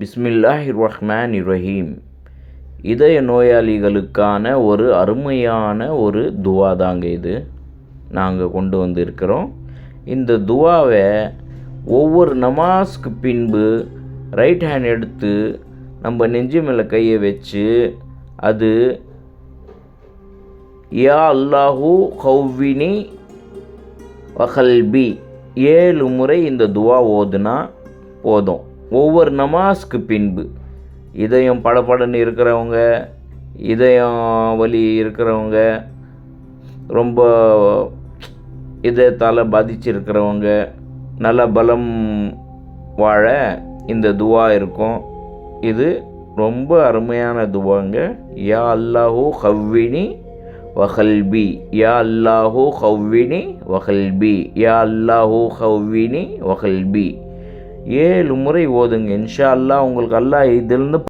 பிஸ்மில்லாஹி ரஹ்மான் இரஹீம் இதய நோயாளிகளுக்கான ஒரு அருமையான ஒரு துவா தாங்க இது. நாங்கள் கொண்டு வந்திருக்கிறோம். இந்த துவாவை ஒவ்வொரு நமாஸ்க்கு பின்பு ரைட் ஹேண்ட் எடுத்து நம்ம நெஞ்சு மேலே கையை வச்சு அது யா அல்லாஹூ ஹவ்வினி வஹல்பி. ஏழு முறை இந்த துவா ஓதுனா போதும். ஒவ்வொரு நமாஸ்க்கு பின்பு. இதயம் படபடன்னு இருக்கிறவங்க இதயம் வலி இருக்கிறவங்க ரொம்ப இதயத்தால் பாதிச்சிருக்கிறவங்க நல்ல பலம் வாழ இந்த துவா இருக்கும். இது ரொம்ப அருமையான துவாங்க. யா அல்லாஹூ ஹவ்வினி வஹல்பி. யா அல்லாஹூ ஹவ்வினி வஹல்பி. யா அல்லாஹூ ஹவ்வினி வஹல்பி. ஏழு முறை ஓதுங்க. இன்ஷா அல்லா உங்களுக்கு அல்லாஹ் இதிலிருந்து